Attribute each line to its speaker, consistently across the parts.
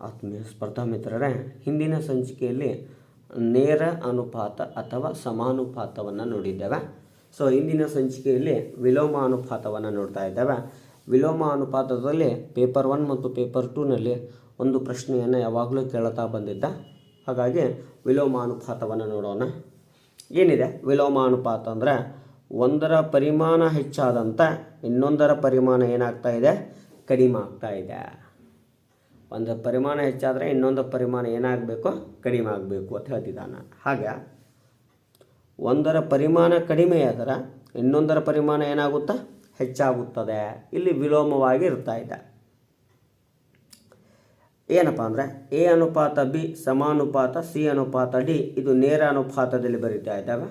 Speaker 1: ಆತ್ಮೀಯ ಸ್ಪರ್ಧಾ ಮಿತ್ರರೇ, ಹಿಂದಿನ ಸಂಚಿಕೆಯಲ್ಲಿ ನೇರ ಅನುಪಾತ ಅಥವಾ ಸಮಾನುಪಾತವನ್ನು ನೋಡಿದ್ದೇವೆ. ಸೊ ಇಂದಿನ ಸಂಚಿಕೆಯಲ್ಲಿ ವಿಲೋಮ ಅನುಪಾತವನ್ನು ನೋಡ್ತಾ ಇದ್ದೇವೆ. ವಿಲೋಮ ಅನುಪಾತದಲ್ಲಿ ಪೇಪರ್ ಒನ್ ಮತ್ತು ಪೇಪರ್ ಟೂನಲ್ಲಿ ಒಂದು ಪ್ರಶ್ನೆಯನ್ನು ಯಾವಾಗಲೂ ಕೇಳ್ತಾ ಬಂದಿದ್ದ. ಹಾಗಾಗಿ ವಿಲೋಮ ಅನುಪಾತವನ್ನು ನೋಡೋಣ. ಏನಿದೆ? ವಿಲೋಮ ಅನುಪಾತ ಅಂದರೆ ಒಂದರ ಪರಿಮಾಣ ಹೆಚ್ಚಾದಂತೆ ಇನ್ನೊಂದರ ಪರಿಮಾಣ ಏನಾಗ್ತಾ ಇದೆ? ಕಡಿಮೆ ಆಗ್ತಾ ಇದೆ. ಒಂದು ಪರಿಮಾಣ ಹೆಚ್ಚಾದರೆ ಇನ್ನೊಂದು ಪರಿಮಾಣ ಏನಾಗಬೇಕು? ಕಡಿಮೆ ಆಗಬೇಕು ಅಂತ ಹೇಳ್ತಿದ್ದಾನೆ. ಹಾಗೆ ಒಂದರ ಪರಿಮಾಣ ಕಡಿಮೆಯಾದರೆ ಇನ್ನೊಂದರ ಪರಿಮಾಣ ಏನಾಗುತ್ತಾ? ಹೆಚ್ಚಾಗುತ್ತದೆ. ಇಲ್ಲಿ ವಿಲೋಮವಾಗಿ ಇರ್ತಾ ಇದೆ. ಏನಪ್ಪ ಅಂದರೆ ಎ ಅನುಪಾತ ಬಿ ಸಮಾನುಪಾತ ಸಿ ಅನುಪಾತ ಡಿ ಇದು ನೇರ ಅನುಪಾತದಲ್ಲಿ ಬರೀತಾ ಇದ್ದಾವೆ.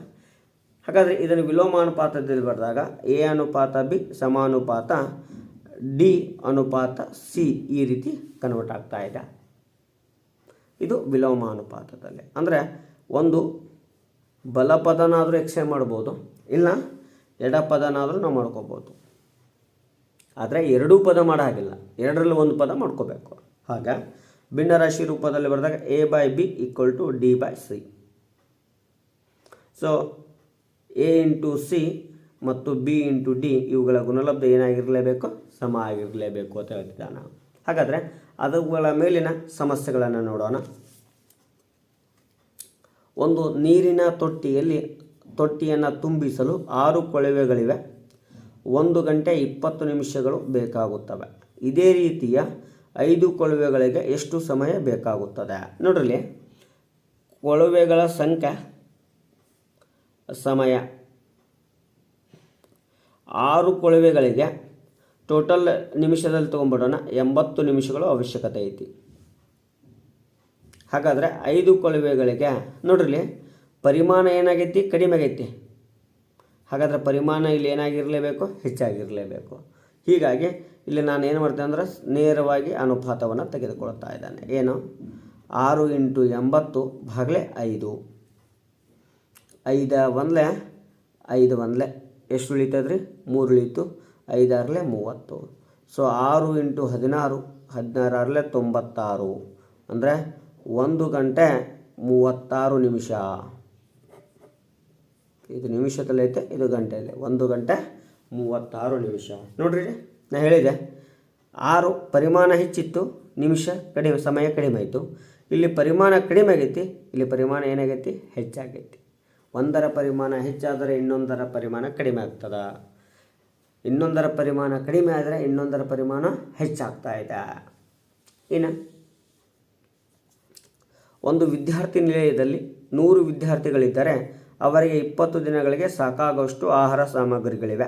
Speaker 1: ಹಾಗಾದರೆ ಇದನ್ನು ವಿಲೋಮ ಅನುಪಾತದಲ್ಲಿ ಬರೆದಾಗ ಎ ಅನುಪಾತ ಬಿ ಸಮಾನುಪಾತ ಡಿ ಅನುಪಾತ ಸಿ ಈ ರೀತಿ ಕನ್ವರ್ಟ್ ಆಗ್ತಾ ಇದೆ. ಇದು ವಿಲೋಮ ಅನುಪಾತದಲ್ಲಿ ಅಂದರೆ ಒಂದು ಬಲಪದನಾದರೂ ಎಕ್ಸ್ಚೇಂಜ್ ಮಾಡ್ಬೋದು, ಇಲ್ಲ ಎಡಪದನಾದರೂ ನಾವು ಮಾಡ್ಕೋಬೋದು. ಆದರೆ ಎರಡೂ ಪದ ಮಾಡೋ ಹಾಗಿಲ್ಲ. ಎರಡರಲ್ಲಿ ಒಂದು ಪದ ಮಾಡ್ಕೋಬೇಕು. ಹಾಗೆ ಭಿನ್ನರಾಶಿ ರೂಪದಲ್ಲಿ ಬರೆದಾಗ A by B equal to D by C so A into C ಮತ್ತು ಬಿ ಇಂಟು ಡಿ ಇವುಗಳ ಗುಣಲಬ್ಧ ಏನಾಗಿರಲೇಬೇಕು? ಸಮ ಆಗಿರಲೇಬೇಕು ಅಂತ ಹೇಳ್ತಿದ್ದಾನೆ ಹಾಗಾದರೆ ಅವುಗಳ ಮೇಲಿನ ಸಮಸ್ಯೆಗಳನ್ನು ನೋಡೋಣ. ಒಂದು, ನೀರಿನ ತೊಟ್ಟಿಯಲ್ಲಿ ತೊಟ್ಟಿಯನ್ನು ತುಂಬಿಸಲು ಆರು ಕೊಳವೆಗಳಿವೆ. ಒಂದು ಗಂಟೆ ಇಪ್ಪತ್ತು ನಿಮಿಷಗಳು ಬೇಕಾಗುತ್ತವೆ. ಇದೇ ರೀತಿಯ ಐದು ಕೊಳವೆಗಳಿಗೆ ಎಷ್ಟು ಸಮಯ ಬೇಕಾಗುತ್ತದೆ? ನೋಡ್ರಿ ಕೊಳವೆಗಳ ಸಂಖ್ಯೆ, ಸಮಯ. ಆರು ಕೊಳವೆಗಳಿಗೆ ಟೋಟಲ್ ನಿಮಿಷದಲ್ಲಿ ತೊಗೊಂಬಿಡೋಣ ಎಂಬತ್ತು ನಿಮಿಷಗಳು ಅವಶ್ಯಕತೆ ಐತಿ. ಹಾಗಾದರೆ ಐದು ಕೊಳವೆಗಳಿಗೆ, ನೋಡ್ರಿ ಪರಿಮಾಣ ಏನಾಗೈತಿ? ಕಡಿಮೆ ಆಗೈತಿ. ಹಾಗಾದರೆ ಪರಿಮಾಣ ಇಲ್ಲಿ ಏನಾಗಿರಲೇಬೇಕು? ಹೆಚ್ಚಾಗಿರಲೇಬೇಕು. ಹೀಗಾಗಿ ಇಲ್ಲಿ ನಾನು ಏನು ಮಾಡ್ತೇನೆ ಅಂದರೆ ನೇರವಾಗಿ ಅನುಪಾತವನ್ನು ತೆಗೆದುಕೊಳ್ತಾ ಇದ್ದಾನೆ. ಏನು? ಆರು ಇಂಟು ಎಂಬತ್ತು ಭಾಗಲೇ ಐದು. ಐದ ಒಂದಲೆ ಐದು ಒಂದಲೆ ಎಷ್ಟು ಉಳಿತದೆ ರೀ ಮೂರು ಉಳೀತು. ಐದಾರಲೆ ಮೂವತ್ತು. ಸೊ ಆರು ಇಂಟು ಹದಿನಾರು, ಹದಿನಾರರಲೆ ತೊಂಬತ್ತಾರು. ಅಂದರೆ ಒಂದು ಗಂಟೆ ಮೂವತ್ತಾರು ನಿಮಿಷ. ಇದು ನಿಮಿಷದಲ್ಲಿ ಐತೆ, ಇದು ಗಂಟೆಯಲ್ಲಿ. ಒಂದು ಗಂಟೆ ಮೂವತ್ತಾರು ನಿಮಿಷ. ನೋಡ್ರಿ ನಾನು ಹೇಳಿದೆ. ಆರು, ಪರಿಮಾಣ ಹೆಚ್ಚಿತ್ತು, ನಿಮಿಷ ಕಡಿಮೆ, ಸಮಯ ಕಡಿಮೆ ಆಯಿತು. ಇಲ್ಲಿ ಪರಿಮಾಣ ಕಡಿಮೆ ಆಗೈತಿ, ಇಲ್ಲಿ ಪರಿಮಾಣ ಏನಾಗೈತಿ? ಹೆಚ್ಚಾಗೈತಿ. ಒಂದರ ಪರಿಮಾಣ ಹೆಚ್ಚಾದರೆ ಇನ್ನೊಂದರ ಪರಿಮಾಣ ಕಡಿಮೆ ಆಗ್ತದ. ಇನ್ನೊಂದರ ಪರಿಮಾಣ ಕಡಿಮೆ ಆದರೆ ಇನ್ನೊಂದರ ಪರಿಮಾಣ ಹೆಚ್ಚಾಗ್ತಾ ಇದೆ. ಇನ್ನು ಒಂದು ವಿದ್ಯಾರ್ಥಿ ನಿಲಯದಲ್ಲಿ ನೂರು ವಿದ್ಯಾರ್ಥಿಗಳಿದ್ದರೆ ಅವರಿಗೆ ಇಪ್ಪತ್ತು ದಿನಗಳಿಗೆ ಸಾಕಾಗುವಷ್ಟು ಆಹಾರ ಸಾಮಗ್ರಿಗಳಿವೆ.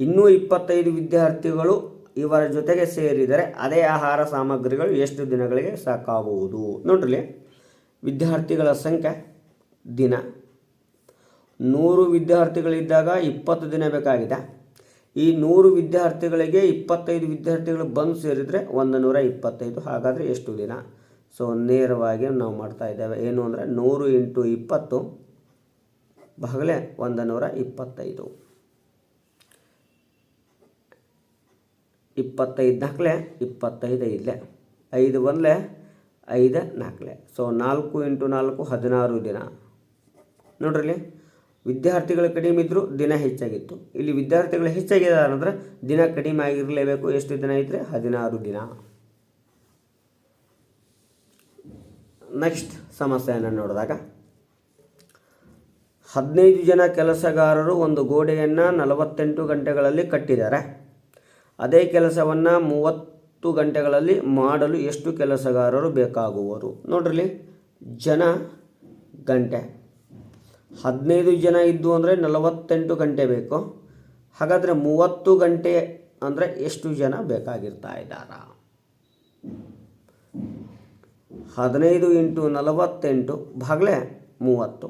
Speaker 1: ಇನ್ನೂ ಇಪ್ಪತ್ತೈದು ವಿದ್ಯಾರ್ಥಿಗಳು ಇವರ ಜೊತೆಗೆ ಸೇರಿದರೆ ಅದೇ ಆಹಾರ ಸಾಮಗ್ರಿಗಳು ಎಷ್ಟು ದಿನಗಳಿಗೆ ಸಾಕಾಗುವುದು. ನೋಡ್ರಿ, ವಿದ್ಯಾರ್ಥಿಗಳ ಸಂಖ್ಯೆ ದಿನ. ನೂರು ವಿದ್ಯಾರ್ಥಿಗಳಿದ್ದಾಗ ಇಪ್ಪತ್ತು ದಿನ ಬೇಕಾಗಿದೆ. ಈ ನೂರು ವಿದ್ಯಾರ್ಥಿಗಳಿಗೆ ಇಪ್ಪತ್ತೈದು ವಿದ್ಯಾರ್ಥಿಗಳು ಬಂದು ಸೇರಿದರೆ ಒಂದು ನೂರ ಇಪ್ಪತ್ತೈದು. ಹಾಗಾದರೆ ಎಷ್ಟು ದಿನ? ಸೊ ನೇರವಾಗಿ ನಾವು ಮಾಡ್ತಾ ಇದ್ದೇವೆ. ಏನು ಅಂದರೆ ನೂರು ಇಂಟು ಇಪ್ಪತ್ತು ಭಾಗಲೇ ಒಂದು ನೂರ ಇಪ್ಪತ್ತೈದು. ಇಪ್ಪತ್ತೈದು ನಾಲ್ಕಲೆ, ಇಪ್ಪತ್ತೈದು ಐದಲೆ ಐದು ಒಂದಲೆ, ಐದು ನಾಲ್ಕಲೆ. ಸೊ ನಾಲ್ಕು ಇಂಟು ನಾಲ್ಕು ಹದಿನಾರು ದಿನ. ನೋಡ್ರಿ ವಿದ್ಯಾರ್ಥಿಗಳು ಕಡಿಮೆ ಇದ್ದರೂ ದಿನ ಹೆಚ್ಚಾಗಿತ್ತು. ಇಲ್ಲಿ ವಿದ್ಯಾರ್ಥಿಗಳು ಹೆಚ್ಚಾಗಿದೆ ಅಂದ್ರೆ ದಿನ ಕಡಿಮೆ ಆಗಿರಲೇಬೇಕು. ಎಷ್ಟು ದಿನ ಇದ್ದರೆ ಹದಿನಾರು ದಿನ. ನೆಕ್ಸ್ಟ್ ಸಮಸ್ಯೆಯನ್ನು ನೋಡಿದಾಗ. ಹದಿನೈದು ಜನ ಕೆಲಸಗಾರರು ಒಂದು ಗೋಡೆಯನ್ನು ನಲವತ್ತೆಂಟು ಗಂಟೆಗಳಲ್ಲಿ ಕಟ್ಟಿದ್ದಾರೆ. ಅದೇ ಕೆಲಸವನ್ನು ಮೂವತ್ತು ಗಂಟೆಗಳಲ್ಲಿ ಮಾಡಲು ಎಷ್ಟು ಕೆಲಸಗಾರರು ಬೇಕಾಗುವರು? ನೋಡ್ರಿ ಜನ ಗಂಟೆ. ಹದಿನೈದು ಜನ ಇದ್ದು ಅಂದರೆ ನಲವತ್ತೆಂಟು ಗಂಟೆ ಬೇಕು. ಹಾಗಾದರೆ ಮೂವತ್ತು ಗಂಟೆ ಅಂದರೆ ಎಷ್ಟು ಜನ ಬೇಕಾಗಿರ್ತಾ ಇದ್ದಾರ? ಹದಿನೈದು ಇಂಟು ನಲವತ್ತೆಂಟು ಭಾಗಲೇ ಮೂವತ್ತು.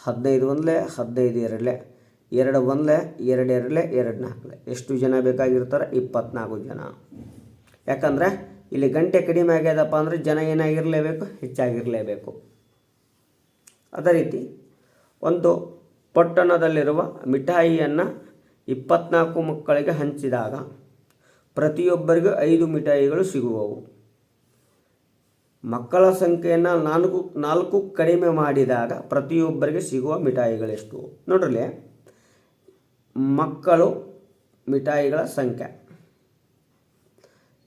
Speaker 1: ಹದಿನೈದು ಒಂದಲೆ ಹದಿನೈದು ಎರಡಲೆ, ಎರಡು ಒಂದಲೆ ಎರಡು ಎರಡಲೆ ಎರಡು ನಾಲ್ಕಲೆ. ಎಷ್ಟು ಜನ ಬೇಕಾಗಿರ್ತಾರೆ? ಇಪ್ಪತ್ನಾಲ್ಕು ಜನ. ಯಾಕಂದರೆ ಇಲ್ಲಿ ಗಂಟೆ ಕಡಿಮೆ ಆಗ್ಯದಪ್ಪ ಅಂದರೆ ಜನ ಏನಾಗಿರಲೇಬೇಕು? ಹೆಚ್ಚಾಗಿರಲೇಬೇಕು. ಅದೇ ರೀತಿ ಒಂದು ಪಟ್ಟಣದಲ್ಲಿರುವ ಮಿಠಾಯಿಯನ್ನು ಇಪ್ಪತ್ನಾಲ್ಕು ಮಕ್ಕಳಿಗೆ ಹಂಚಿದಾಗ ಪ್ರತಿಯೊಬ್ಬರಿಗೂ ಐದು ಮಿಠಾಯಿಗಳು ಸಿಗುವವು. ಮಕ್ಕಳ ಸಂಖ್ಯೆಯನ್ನು ನಾಲ್ಕು ನಾಲ್ಕು ಕಡಿಮೆ ಮಾಡಿದಾಗ ಪ್ರತಿಯೊಬ್ಬರಿಗೆ ಸಿಗುವ ಮಿಠಾಯಿಗಳೆಷ್ಟು? ನೋಡ್ರಲ್ಲಿ ಮಕ್ಕಳು ಮಿಠಾಯಿಗಳ ಸಂಖ್ಯೆ.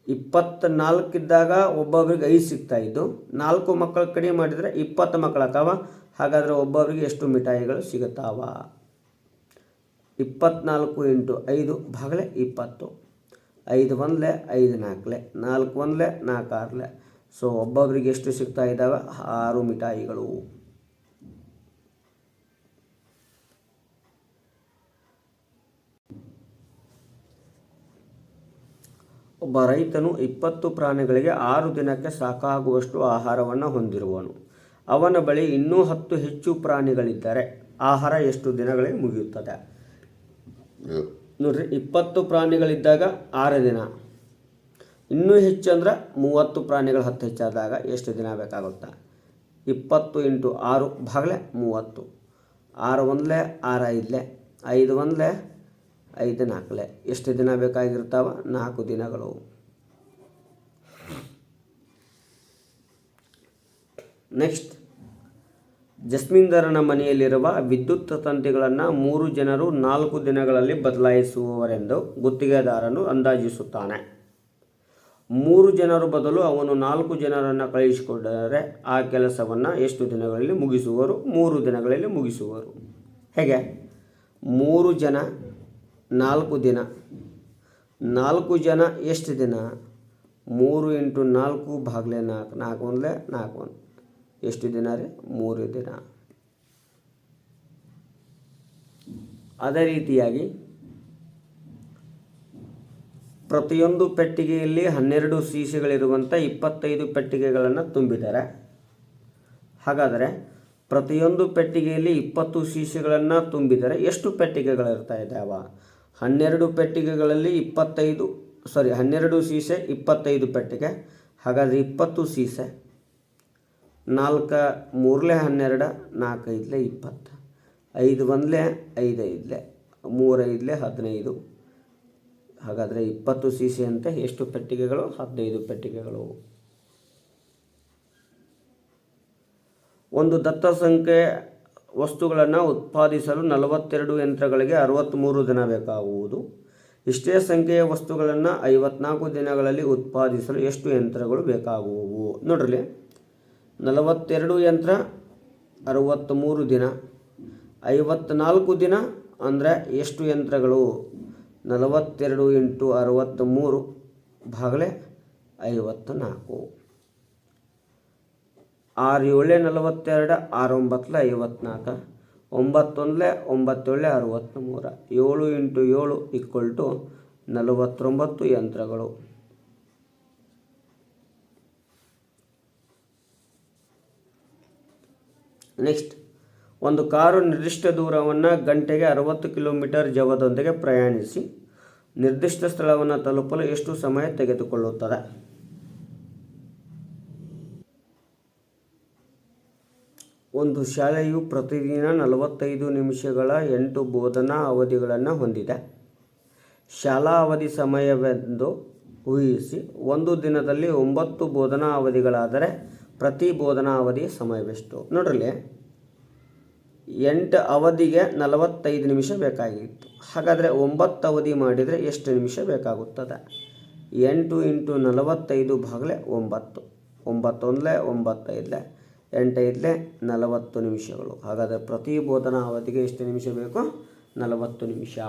Speaker 1: ಇಪ್ಪತ್ತ್ನಾಲ್ಕಿದ್ದಾಗ ಒಬ್ಬೊಬ್ರಿಗೆ ಐದು ಸಿಗ್ತಾ ಇದ್ದು, ನಾಲ್ಕು ಮಕ್ಕಳು ಕಡಿಮೆ ಮಾಡಿದರೆ ಇಪ್ಪತ್ತು ಮಕ್ಕಳಾಗ್ತಾವ ಹಾಗಾದರೆ ಒಬ್ಬೊಬ್ಬರಿಗೆ ಎಷ್ಟು ಮಿಠಾಯಿಗಳು ಸಿಗುತ್ತಾವ? ಇಪ್ಪತ್ನಾಲ್ಕು ಇಂಟು ಐದು ಭಾಗಲೆ ಇಪ್ಪತ್ತು. ಐದು ಒಂದಲೆ, ಐದು ನಾಲ್ಕಲೆ, ನಾಲ್ಕು ಒಂದಲೆ, ನಾಲ್ಕು ಆರಲೆ. ಸೊ ಒಬ್ಬೊಬ್ಬರಿಗೆ ಎಷ್ಟು ಸಿಗ್ತಾ ಇದ್ದಾವೆ? ಆರು ಮಿಠಾಯಿಗಳು. ಒಬ್ಬ ರೈತನು ಇಪ್ಪತ್ತು ಪ್ರಾಣಿಗಳಿಗೆ ಆರು ದಿನಕ್ಕೆ ಸಾಕಾಗುವಷ್ಟು ಆಹಾರವನ್ನು ಹೊಂದಿರುವನು. ಅವನ ಬಳಿ ಇನ್ನೂ ಹತ್ತು ಹೆಚ್ಚು ಪ್ರಾಣಿಗಳಿದ್ದರೆ ಆಹಾರ ಎಷ್ಟು ದಿನಗಳಿಗೆ ಮುಗಿಯುತ್ತದೆ? ನೋಡ್ರಿ, ಇಪ್ಪತ್ತು ಪ್ರಾಣಿಗಳಿದ್ದಾಗ ಆರು ದಿನ. ಇನ್ನೂ ಹೆಚ್ಚು ಅಂದ್ರೆ ಮೂವತ್ತು ಪ್ರಾಣಿಗಳು ಹತ್ತು ಹೆಚ್ಚಾದಾಗ ಎಷ್ಟು ದಿನ ಬೇಕಾಗುತ್ತೆ? ಇಪ್ಪತ್ತು ಇಂಟು ಆರು ಭಾಗಲೆ ಮೂವತ್ತು. ಆರು ಒಂದಲೆ ಆರು ಐದಲೆ, ಐದು ಒಂದಲೆ ಐದು ನಾಲ್ಕಲೆ. ಎಷ್ಟು ದಿನ ಬೇಕಾಗಿರ್ತಾವ? ನಾಲ್ಕು ದಿನಗಳು. ನೆಕ್ಸ್ಟ್. ಜಸ್ಮಿಂದರನ ಮನೆಯಲ್ಲಿರುವ ವಿದ್ಯುತ್ ತಂತಿಗಳನ್ನು ಮೂರು ಜನರು ನಾಲ್ಕು ದಿನಗಳಲ್ಲಿ ಬದಲಾಯಿಸುವವರೆಂದು ಗುತ್ತಿಗೆದಾರನು ಅಂದಾಜಿಸುತ್ತಾನೆ. ಮೂರು ಜನರು ಬದಲು ಅವನು ನಾಲ್ಕು ಜನರನ್ನು ಕಳುಹಿಸಿಕೊಂಡರೆ ಆ ಕೆಲಸವನ್ನು ಎಷ್ಟು ದಿನಗಳಲ್ಲಿ ಮುಗಿಸುವರು? ಮೂರು ದಿನಗಳಲ್ಲಿ ಮುಗಿಸುವರು. ಹೇಗೆ? ಮೂರು ಜನ, ನಾಲ್ಕು ದಿನ. ನಾಲ್ಕು ಜನ ಎಷ್ಟು ದಿನ? ಮೂರು ಇಂಟು ನಾಲ್ಕು ಭಾಗಲೆ ನಾಲ್ಕು ನಾಲ್ಕು ಒಂದಲೇ ನಾಲ್ಕು. ಒಂದು ಎಷ್ಟು ದಿನ ರೀ? ಮೂರು ದಿನ. ಅದೇ ರೀತಿಯಾಗಿ ಪ್ರತಿಯೊಂದು ಪೆಟ್ಟಿಗೆಯಲ್ಲಿ ಹನ್ನೆರಡು ಸೀಸೆಗಳಿರುವಂಥ ಇಪ್ಪತ್ತೈದು ಪೆಟ್ಟಿಗೆಗಳನ್ನು ತುಂಬಿದ್ದಾರೆ. ಹಾಗಾದರೆ ಪ್ರತಿಯೊಂದು ಪೆಟ್ಟಿಗೆಯಲ್ಲಿ ಇಪ್ಪತ್ತು ಸೀಸೆಗಳನ್ನು ತುಂಬಿದರೆ ಎಷ್ಟು ಪೆಟ್ಟಿಗೆಗಳಿರ್ತಾ ಇದ್ದಾವ? ಹನ್ನೆರಡು ಪೆಟ್ಟಿಗೆಗಳಲ್ಲಿ ಇಪ್ಪತ್ತೈದು ಸಾರಿ ಹನ್ನೆರಡು ಸೀಸೆ, ಇಪ್ಪತ್ತೈದು ಪೆಟ್ಟಿಗೆ, ಹಾಗಾದರೆ ಇಪ್ಪತ್ತು ಸೀಸೆ. ನಾಲ್ಕು, ಮೂರಲೆ ಹನ್ನೆರಡು ನಾಲ್ಕು ಐದಲೆ ಇಪ್ಪತ್ತು. ಐದು ಒಂದಲೆ ಐದು ಐದಲೆ ಮೂರೈದಲೆ ಹದಿನೈದು. ಹಾಗಾದರೆ ಇಪ್ಪತ್ತು ಸಿ ಸಿ ಅಂತ ಎಷ್ಟು ಪೆಟ್ಟಿಗೆಗಳು? ಹದಿನೈದು ಪೆಟ್ಟಿಗೆಗಳು. ಒಂದು ದತ್ತ ಸಂಖ್ಯೆ ವಸ್ತುಗಳನ್ನು ಉತ್ಪಾದಿಸಲು ನಲವತ್ತೆರಡು ಯಂತ್ರಗಳಿಗೆ ಅರವತ್ತ್ಮೂರು ದಿನ ಬೇಕಾಗುವುದು. ಇಷ್ಟೇ ಸಂಖ್ಯೆಯ ವಸ್ತುಗಳನ್ನು ಐವತ್ನಾಲ್ಕು ದಿನಗಳಲ್ಲಿ ಉತ್ಪಾದಿಸಲು ಎಷ್ಟು ಯಂತ್ರಗಳು ಬೇಕಾಗುವು? ನೋಡ್ರಿ. ನಲವತ್ತೆರಡು ಯಂತ್ರ, ಅರವತ್ತ್ಮೂರು ದಿನ, ಐವತ್ನಾಲ್ಕು ದಿನ ಅಂದರೆ ಎಷ್ಟು ಯಂತ್ರಗಳು? ನಲವತ್ತೆರಡು ಇಂಟು ಅರವತ್ತ್ಮೂರು ಭಾಗಲೆ ಐವತ್ತ ನಾಲ್ಕು ಆರು ಏಳೆ ನಲವತ್ತೆರಡು ಆರು ಒಂಬತ್ತಲೆ ಐವತ್ನಾಲ್ಕು, ಒಂಬತ್ತೊಂದಲೆ ಒಂಬತ್ತೇಳೆ ಅರವತ್ತ್ಮೂರ ಏಳು ಇಂಟು ಏಳು ಇಕ್ವಲ್ ಟು ನಲವತ್ತೊಂಬತ್ತು ಯಂತ್ರಗಳು. ನೆಕ್ಸ್ಟ್ ಒಂದು ಕಾರು ನಿರ್ದಿಷ್ಟ ದೂರವನ್ನು ಗಂಟೆಗೆ ಅರವತ್ತು ಕಿಲೋಮೀಟರ್ ಜವದೊಂದಿಗೆ ಪ್ರಯಾಣಿಸಿ ನಿರ್ದಿಷ್ಟ ಸ್ಥಳವನ್ನು ತಲುಪಲು ಎಷ್ಟು ಸಮಯ ತೆಗೆದುಕೊಳ್ಳುತ್ತದೆ? ಒಂದು ಶಾಲೆಯು ಪ್ರತಿದಿನ ನಲವತ್ತೈದು ನಿಮಿಷಗಳ ಎಂಟು ಬೋಧನಾ ಅವಧಿಗಳನ್ನು ಹೊಂದಿದೆ. ಶಾಲಾ ಅವಧಿ ಸಮಯವೆಂದು ಊಹಿಸಿ, ಒಂದು ದಿನದಲ್ಲಿ ಒಂಬತ್ತು ಬೋಧನಾ ಅವಧಿಗಳಾದರೆ ಪ್ರತಿ ಬೋಧನಾ ಅವಧಿಯ ಸಮಯವೆಷ್ಟು? ನೋಡ್ರಲ್ಲಿ ಎಂಟು ಅವಧಿಗೆ ನಲವತ್ತೈದು ನಿಮಿಷ ಬೇಕಾಗಿತ್ತು. ಹಾಗಾದರೆ ಒಂಬತ್ತು ಅವಧಿ ಮಾಡಿದರೆ ಎಷ್ಟು ನಿಮಿಷ ಬೇಕಾಗುತ್ತದೆ? ಎಂಟು ಇಂಟು ನಲವತ್ತೈದು ಭಾಗಲೆ ಒಂಬತ್ತು. ಒಂಬತ್ತೊಂದಲೇ ಒಂಬತ್ತೈದಲೆ ಎಂಟೈದಲೆ ನಲವತ್ತು ನಿಮಿಷಗಳು. ಹಾಗಾದರೆ ಪ್ರತಿ ಬೋಧನಾ ಅವಧಿಗೆ ಎಷ್ಟು ನಿಮಿಷ ಬೇಕು? ನಲವತ್ತು ನಿಮಿಷ.